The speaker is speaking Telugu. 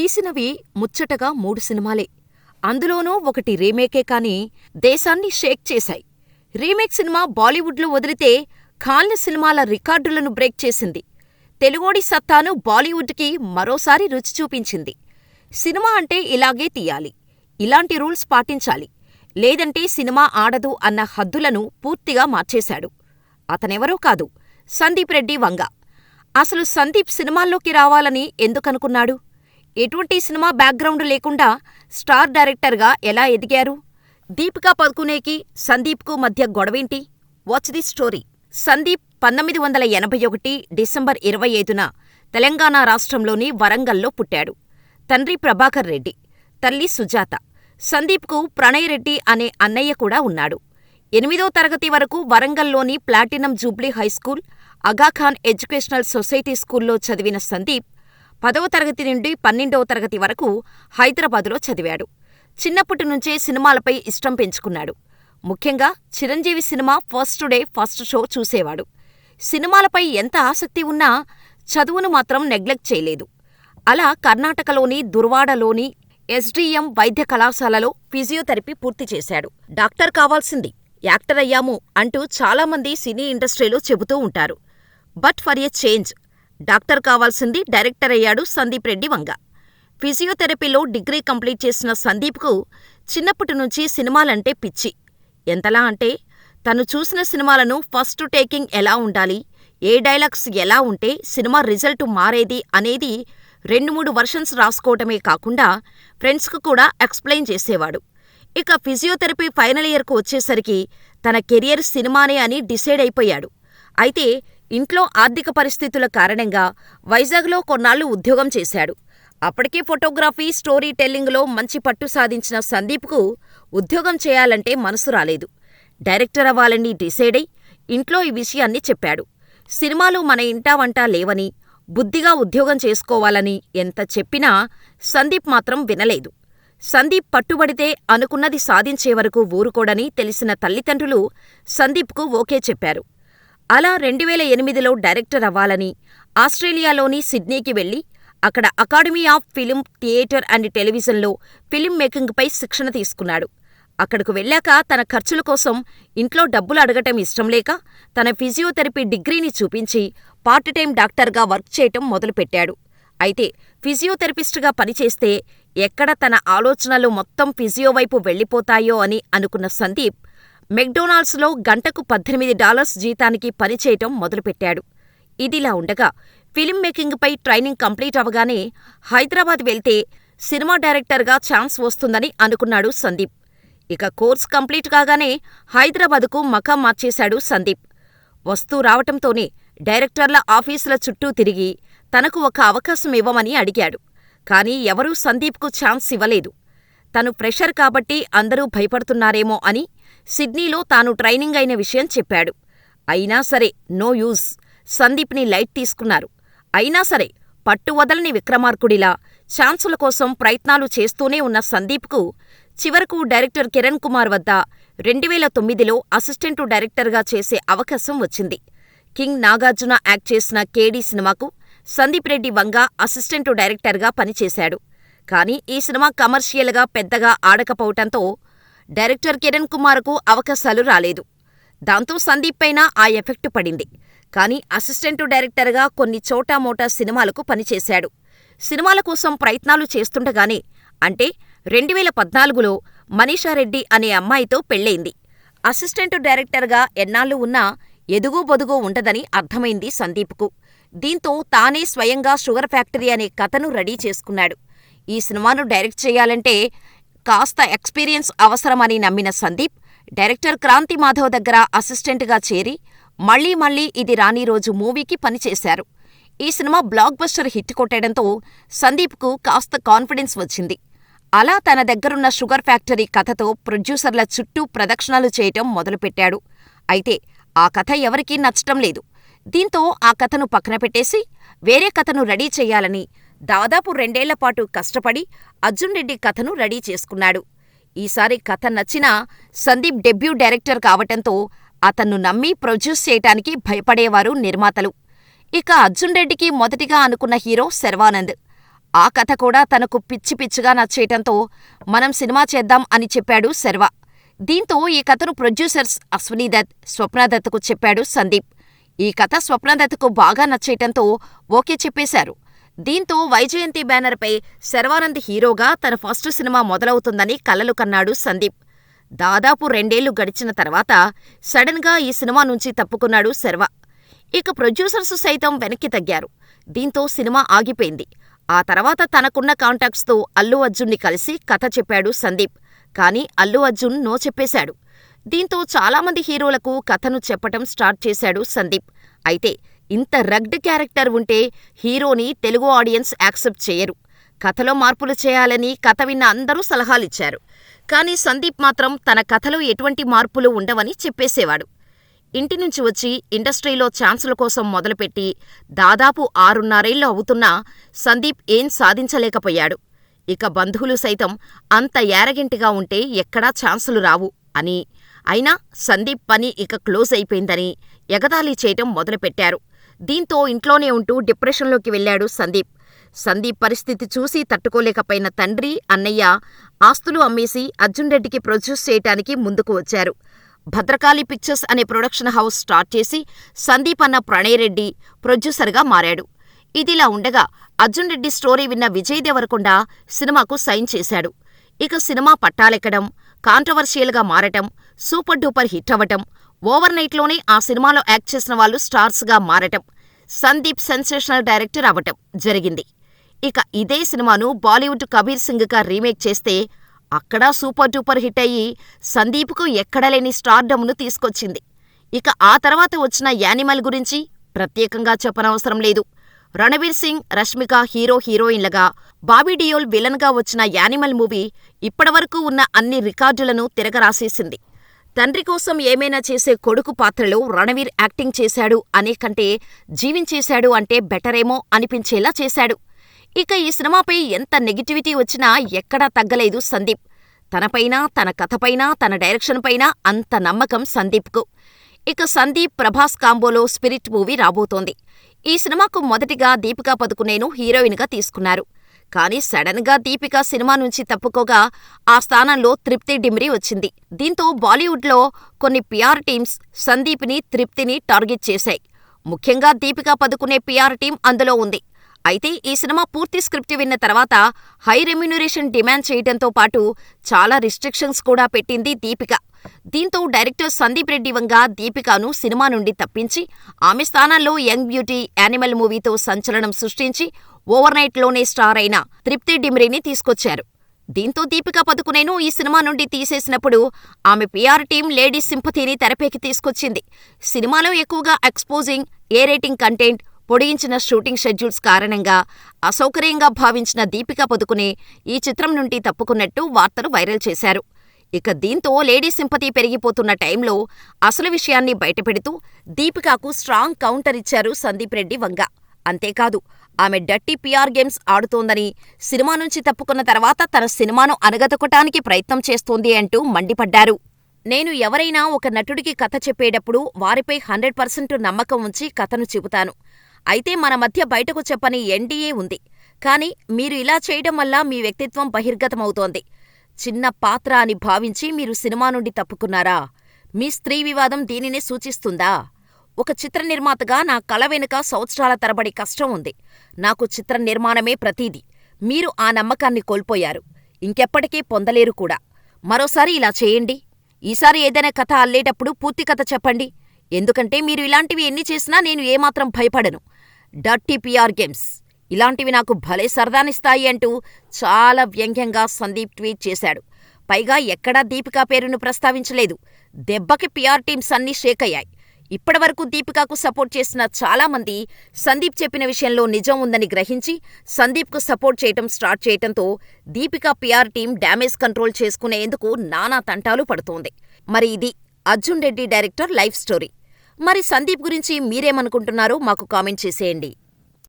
తీసినవి ముచ్చటగా మూడు సినిమాలే. అందులోనూ ఒకటి రీమేకే కాని దేశాన్ని షేక్ చేశాయి. రీమేక్ సినిమా బాలీవుడ్లో వదిలితే ఖాన్ల సినిమాల రికార్డులను బ్రేక్ చేసింది. తెలుగోడి సత్తాను బాలీవుడ్కి మరోసారి రుచి చూపించింది. సినిమా అంటే ఇలాగే తీయాలి, ఇలాంటి రూల్స్ పాటించాలి, లేదంటే సినిమా ఆడదు అన్న హద్దులను పూర్తిగా మార్చేశాడు. అతనెవరో కాదు, సందీప్ రెడ్డి వంగ. అసలు సందీప్ సినిమాల్లోకి రావాలని ఎందుకనుకున్నాడు? ఎటువంటి సినిమా బ్యాక్గ్రౌండ్ లేకుండా స్టార్ డైరెక్టర్గా ఎలా ఎదిగారు? దీపికా పదుకునేకి, సందీప్కు మధ్య గొడవేంటి? Watch the story. సందీప్ పంతొమ్మిది వందల ఎనభై ఒకటి డిసెంబర్ ఇరవై ఐదున తెలంగాణ రాష్ట్రంలోని వరంగల్లో పుట్టాడు. తండ్రి ప్రభాకర్ రెడ్డి, తల్లి సుజాత. సందీప్కు ప్రణయ్ రెడ్డి అనే అన్నయ్య కూడా ఉన్నాడు. ఎనిమిదో తరగతి వరకు వరంగల్లోని platinum jubilee high school, Aga Khan educational society స్కూల్లో చదివిన సందీప్ పదవ తరగతి నుండి పన్నెండవ తరగతి వరకు హైదరాబాదులో చదివాడు. చిన్నప్పటి నుంచే సినిమాలపై ఇష్టం పెంచుకున్నాడు. ముఖ్యంగా Chiranjeevi cinema first day first show చూసేవాడు. సినిమాలపై ఎంత ఆసక్తి ఉన్నా చదువును మాత్రం నెగ్లెక్ట్ చేయలేదు. అలా కర్ణాటకలోని దుర్వాడలోని ఎస్డిఎం వైద్య కళాశాలలో ఫిజియోథెరపీ పూర్తి చేశాడు. డాక్టర్ కావాల్సింది, యాక్టర్ అయ్యాము అంటూ చాలామంది సినీ ఇండస్ట్రీలో చెబుతూ ఉంటారు. But for a change doctor కావాల్సింది డైరెక్టర్ అయ్యాడు సందీప్ రెడ్డి వంగ. ఫిజియోథెరపీలో డిగ్రీ కంప్లీట్ చేసిన సందీప్కు చిన్నప్పటి నుంచి సినిమాలంటే పిచ్చి. ఎంతలా అంటే తను చూసిన సినిమాలను ఫస్ట్ టేకింగ్ ఎలా ఉండాలి, ఏ డైలాగ్స్ ఎలా ఉంటే సినిమా రిజల్ట్ మారేది అనేది రెండు మూడు వర్షన్స్ రాసుకోవటమే కాకుండా ఫ్రెండ్స్కు కూడా ఎక్స్ప్లెయిన్ చేసేవాడు. ఇక ఫిజియోథెరపీ ఫైనల్ ఇయర్కు వచ్చేసరికి తన కెరియర్ సినిమానే అని డిసైడ్ అయిపోయాడు. అయితే ఇంట్లో ఆర్థిక పరిస్థితుల కారణంగా వైజాగ్లో కొన్నాళ్ళు ఉద్యోగం చేశాడు. అప్పటికే ఫోటోగ్రఫీ, స్టోరీ టెల్లింగ్లో మంచి పట్టు సాధించిన సందీప్కు ఉద్యోగం చేయాలంటే మనసు రాలేదు. డైరెక్టర్ అవ్వాలని డిసైడై ఇంట్లో ఈ విషయాన్ని చెప్పాడు. సినిమాలు మన ఇంటా వంటా లేవని, బుద్ధిగా ఉద్యోగం చేసుకోవాలని ఎంత చెప్పినా సందీప్ మాత్రం వినలేదు. సందీప్ పట్టుబడితే అనుకున్నది సాధించే వరకు ఊరుకోడని తెలిసిన తల్లిదండ్రులు సందీప్కు ఓకే చెప్పారు. అలా రెండువేల ఎనిమిదిలో డైరెక్టర్ అవ్వాలని ఆస్ట్రేలియాలోని సిడ్నీకి వెళ్ళి అక్కడ academy of film, theatre and టెలివిజన్లో ఫిల్మ్ మేకింగ్పై శిక్షణ తీసుకున్నాడు. అక్కడకు వెళ్ళాక తన ఖర్చుల కోసం ఇంట్లో డబ్బులు అడగటం ఇష్టంలేక తన ఫిజియోథెరపీ డిగ్రీని చూపించి పార్ట్ టైం డాక్టర్గా వర్క్ చేయటం మొదలుపెట్టాడు. అయితే ఫిజియోథెరపిస్టుగా పనిచేస్తే ఎక్కడ తన ఆలోచనలు మొత్తం ఫిజియో వైపు వెళ్ళిపోతాయో అని అనుకున్న సందీప్ మెక్డొనాల్డ్స్లో గంటకు పద్దెనిమిది డాలర్స్ జీతానికి పనిచేయటం మొదలుపెట్టాడు. ఇదిలా ఉండగా ఫిల్మ్ మేకింగ్పై ట్రైనింగ్ కంప్లీట్ అవగానే హైదరాబాద్ వెళ్తే సినిమా డైరెక్టర్గా ఛాన్స్ వస్తుందని అనుకున్నాడు సందీప్. ఇక కోర్స్ కంప్లీట్ కాగానే హైదరాబాదుకు మకాం మార్చేశాడు సందీప్. వస్తూ రావటంతోనే డైరెక్టర్ల ఆఫీసుల చుట్టూ తిరిగి తనకు ఒక అవకాశం ఇవ్వమని అడిగాడు. కానీ ఎవరూ సందీప్కు ఛాన్స్ ఇవ్వలేదు. తను ఫ్రెషర్ కాబట్టి అందరూ భయపడుతున్నారేమో అని సిడ్నీలో తాను ట్రైనింగ్ అయిన విషయం చెప్పాడు. అయినా సరే నో యూజ్. సందీప్ని లైట్ తీసుకున్నారు. అయినా సరే పట్టువదలని విక్రమార్కుడిలా ఛాన్సుల కోసం ప్రయత్నాలు చేస్తూనే ఉన్న సందీప్కు చివరకు డైరెక్టర్ కిరణ్ కుమార్ వద్ద రెండువేల తొమ్మిదిలో అసిస్టెంటు డైరెక్టర్గా చేసే అవకాశం వచ్చింది. కింగ్ నాగార్జున యాక్ట్ చేసిన కేడీ సినిమాకు సందీప్ రెడ్డి వంగ అసిస్టెంటు డైరెక్టర్గా పనిచేశాడు. కానీ ఈ సినిమా కమర్షియల్గా పెద్దగా ఆడకపోవటంతో డైరెక్టర్ కిరణ్ కుమార్కు అవకాశాలు రాలేదు. దాంతో సందీప్ పైన ఆ ఎఫెక్ట్ పడింది. కానీ అసిస్టెంటు డైరెక్టర్గా కొన్ని చోటామోటా సినిమాలకు పనిచేశాడు. సినిమాల కోసం ప్రయత్నాలు చేస్తుండగానే అంటే రెండువేల పద్నాలుగులో మనీషారెడ్డి అనే అమ్మాయితో పెళ్ళైంది అసిస్టెంటు డైరెక్టర్గా ఎన్నాళ్ళు ఉన్నా ఎదుగో బొదుగు ఉండదని అర్థమైంది సందీప్కు. దీంతో తానే స్వయంగా షుగర్ ఫ్యాక్టరీ అనే కథను రెడీ చేసుకున్నాడు. ఈ సినిమాను డైరెక్ట్ చేయాలంటే కాస్త ఎక్స్పీరియన్స్ అవసరమని నమ్మిన సందీప్ డైరెక్టర్ క్రాంతి మాధవ్ దగ్గర అసిస్టెంట్గా చేరి మళ్ళీ మళ్ళీ ఇది రాని రోజు మూవీకి పనిచేశారు. ఈ సినిమా బ్లాక్ బస్టర్ హిట్ కొట్టడంతో సందీప్కు కాస్త కాన్ఫిడెన్స్ వచ్చింది. అలా తన దగ్గరున్న షుగర్ ఫ్యాక్టరీ కథతో ప్రొడ్యూసర్ల చుట్టూ ప్రదక్షిణలు చేయటం మొదలుపెట్టాడు. అయితే ఆ కథ ఎవరికీ నచ్చటం లేదు. దీంతో ఆ కథను పక్కన పెట్టేసి వేరే కథను రెడీ చేయాలని దాదాపు రెండేళ్ళపాటు కష్టపడి అర్జున్ రెడ్డి కథను రెడీ చేసుకున్నాడు. ఈసారి కథ నచ్చినా సందీప్ డెబ్యూ డైరెక్టర్ కావటంతో అతన్ను నమ్మి ప్రొడ్యూస్ చేయటానికి భయపడేవారు నిర్మాతలు. ఇక అర్జున్ రెడ్డికి మొదటిగా అనుకున్న హీరో శర్వానంద్. ఆ కథ కూడా తనకు పిచ్చి పిచ్చిగా నచ్చేయటంతో మనం సినిమా చేద్దాం అని చెప్పాడు శర్వ దీంతో ఈ కథను ప్రొడ్యూసర్స్ అశ్వనీదత్ స్వప్నదత్కు చెప్పాడు సందీప్ ఈ కథ స్వప్నదత్కు బాగా నచ్చేయటంతో ఓకే చెప్పేశారు దీంతో వైజయంతి బ్యానర్పై శర్వానంద్ హీరోగా తన ఫస్ట్ సినిమా మొదలవుతుందని కలలు కన్నాడు సందీప్. దాదాపు రెండేళ్ళు గడిచిన తర్వాత సడన్గా ఈ సినిమా నుంచి తప్పుకున్నాడు శర్వ. ఇక ప్రొడ్యూసర్స్ సైతం వెనక్కి తగ్గారు. దీంతో సినిమా ఆగిపోయింది. ఆ తర్వాత తనకున్న కాంటాక్ట్స్తో అల్లు అర్జున్ని కలిసి కథ చెప్పాడు సందీప్. కానీ అల్లు అర్జున్ నో చెప్పేశాడు. దీంతో చాలామంది హీరోలకు కథను చెప్పటం స్టార్ట్ చేశాడు సందీప్. అయితే ఇంత రగ్డ్ క్యారెక్టర్ ఉంటే హీరోని తెలుగు ఆడియన్స్ యాక్సెప్ట్ చేయరు. కథలో మార్పులు చేయాలని కథ విన్న అందరూ సలహాలిచ్చారు. కానీ సందీప్ మాత్రం తన కథలో ఎటువంటి మార్పులు ఉండవని చెప్పేసేవాడు. ఇంటి నుంచి వచ్చి ఇండస్ట్రీలో ఛాన్సుల కోసం మొదలుపెట్టి దాదాపు ఆరున్నరేళ్ళు అవుతున్నా సందీప్ ఏం సాధించలేకపోయాడు. ఇక బంధువులు సైతం అంత యారగెంటిగా ఉంటే ఎక్కడా ఛాన్సులు రావు అని. అయినా సందీప్ పని ఇక క్లోజ్ అయిపోయిందని ఎగతాళి చేయటం మొదలుపెట్టారు. దీంతో ఇంట్లోనే ఉంటూ డిప్రెషన్లోకి వెళ్ళాడు సందీప్. సందీప్ పరిస్థితి చూసి తట్టుకోలేకపోయిన తండ్రి అన్నయ్య ఆస్తులు అమ్మేసి అర్జున్ రెడ్డికి ప్రొడ్యూస్ చేయటానికి ముందుకు వచ్చారు. భద్రకాళి పిక్చర్స్ అనే ప్రొడక్షన్ హౌస్ స్టార్ట్ చేసి సందీప్ అన్న ప్రణయ్ రెడ్డి ప్రొడ్యూసర్గా మారాడు. ఇదిలా ఉండగా అర్జున్ రెడ్డి స్టోరీ విన్న విజయ్ దేవరకొండ సినిమాకు సైన్ చేశాడు. ఇక సినిమా పట్టాలెక్కడం కాంట్రవర్షియల్గా మారటం సూపర్ డూపర్ హిట్ అవ్వటం ఓవర్ నైట్లోనే ఆ సినిమాలో యాక్ట్ చేసిన వాళ్ళు స్టార్స్గా మారటం సందీప్ సెన్సేషనల్ డైరెక్టర్ అవ్వటం జరిగింది. ఇక ఇదే సినిమాను బాలీవుడ్ కబీర్ సింగ్గా రీమేక్ చేస్తే అక్కడా సూపర్ డూపర్ హిట్ అయ్యి సందీప్కు ఎక్కడలేని స్టార్డమ్ను తీసుకొచ్చింది. ఇక ఆ తర్వాత వచ్చిన యానిమల్ గురించి ప్రత్యేకంగా చెప్పనవసరం లేదు. రణవీర్ సింగ్ రష్మిక హీరో హీరోయిన్లుగా బాబీ డియోల్ విలన్గా వచ్చిన యానిమల్ మూవీ ఇప్పటివరకు ఉన్న అన్ని రికార్డులను తిరగరాసేసింది. తండ్రి కోసం ఏమైనా చేసే కొడుకు పాత్రలో రణవీర్ యాక్టింగ్ చేశాడు అనే కంటే జీవించేశాడు అంటే బెటరేమో అనిపించేలా చేశాడు. ఇక ఈ సినిమాపై ఎంత నెగిటివిటీ వచ్చినా ఎక్కడా తగ్గలేదు సందీప్. తనపైనా తన కథపైనా తన డైరెక్షన్ పైన అంత నమ్మకం సందీప్కు. ఇక సందీప్ ప్రభాస్ కాంబోలో స్పిరిట్ మూవీ రాబోతోంది. ఈ సినిమాకు మొదటిగా దీపికా పదుకునేను హీరోయిన్గా తీసుకున్నారు. కానీ సడన్గా దీపిక సినిమా నుంచి తప్పుకోగా ఆ స్థానంలో తృప్తి డిమ్రి వచ్చింది. దీంతో బాలీవుడ్లో కొన్ని పిఆర్ టీమ్స్ సందీప్ని తృప్తిని టార్గెట్ చేశాయి. ముఖ్యంగా దీపికా పదుకునే పిఆర్ టీం అందులో ఉంది. అయితే ఈ సినిమా పూర్తి స్క్రిప్ట్ విన్న తర్వాత హై రెమ్యునరేషన్ డిమాండ్ చేయడంతో పాటు చాలా రిస్ట్రిక్షన్స్ కూడా పెట్టింది దీపిక. దీంతో డైరెక్టర్ సందీప్ రెడ్డి వంగ దీపికాను సినిమా నుండి తప్పించి ఆమె స్థానంలో యంగ్ బ్యూటీ యానిమల్ మూవీతో సంచలనం సృష్టించి ఓవర్ నైట్లోనే స్టార్ అయిన తృప్తి డిమ్రీని తీసుకొచ్చారు. దీంతో దీపికా పదుకునేను ఈ సినిమా నుండి తీసేసినప్పుడు ఆమె పిఆర్ టీం లేడీ సింపతిని తెరపైకి తీసుకొచ్చింది. సినిమాలో ఎక్కువగా ఎక్స్పోజింగ్ ఏ రేటింగ్ కంటెంట్ పొడిగించిన షూటింగ్ షెడ్యూల్స్ కారణంగా అసౌకర్యంగా భావించిన దీపికా పదుకునే ఈ చిత్రం నుండి తప్పుకున్నట్టు వార్తలు వైరల్ చేశారు. ఇక దీంతో లేడీ సింపతి పెరిగిపోతున్న టైంలో అసలు విషయాన్ని బయటపెడుతూ దీపికాకు స్ట్రాంగ్ కౌంటర్ ఇచ్చారు సందీప్ రెడ్డి వంగ. అంతేకాదు ఆమె డట్టి పిఆర్ గేమ్స్ ఆడుతోందని సినిమా నుంచి తప్పుకున్న తర్వాత తన సినిమాను అనగదొక్కటానికి ప్రయత్నం చేస్తోంది అంటూ మండిపడ్డారు. నేను ఎవరైనా ఒక నటుడికి కథ చెప్పేటప్పుడు వారిపై హండ్రెడ్ పర్సెంట్ నమ్మకం ఉంచి కథను చెబుతాను. అయితే మన మధ్య బయటకు చెప్పని ఎన్డీఏ ఉంది. కానీ మీరు ఇలా చేయడం వల్ల మీ వ్యక్తిత్వం బహిర్గతమవుతోంది. చిన్న పాత్ర అని భావించి మీరు సినిమా నుండి తప్పుకున్నారా? మీ స్త్రీ వివాదం దీనినే సూచిస్తుందా? ఒక చిత్ర నిర్మాతగా నా కళ వెనుక సంవత్సరాల తరబడి కష్టం ఉంది. నాకు చిత్ర నిర్మాణమే ప్రతీది. మీరు ఆ నమ్మకాన్ని కోల్పోయారు. ఇంకెప్పటికీ పొందలేరు కూడా. మరోసారి ఇలా చేయండి. ఈసారి ఏదైనా కథ అల్లేటప్పుడు పూర్తి కథ చెప్పండి. ఎందుకంటే మీరు ఇలాంటివి ఎన్ని చేసినా నేను ఏమాత్రం భయపడను. Dirty PR games. ఇలాంటివి నాకు భలే సరదానిస్తాయి అంటూ చాలా వ్యంగ్యంగా సందీప్ ట్వీట్ చేశాడు. పైగా ఎక్కడా దీపికా పేరును ప్రస్తావించలేదు. దెబ్బకి పిఆర్ టీమ్స్ అన్నీ షేక్ అయ్యాయి. ఇప్పటివరకు దీపికాకు సపోర్ట్ చేసిన చాలామంది సందీప్ చెప్పిన విషయంలో నిజం ఉందని గ్రహించి సందీప్కు సపోర్ట్ చేయటం స్టార్ట్ చేయటంతో Deepika PR team damage control చేసుకునేందుకు నానా తంటాలు పడుతోంది. మరి ఇది Arjun Reddy director life story. మరి సందీప్ గురించి మీరేమనుకుంటున్నారో మాకు కామెంట్ చేసేయండి.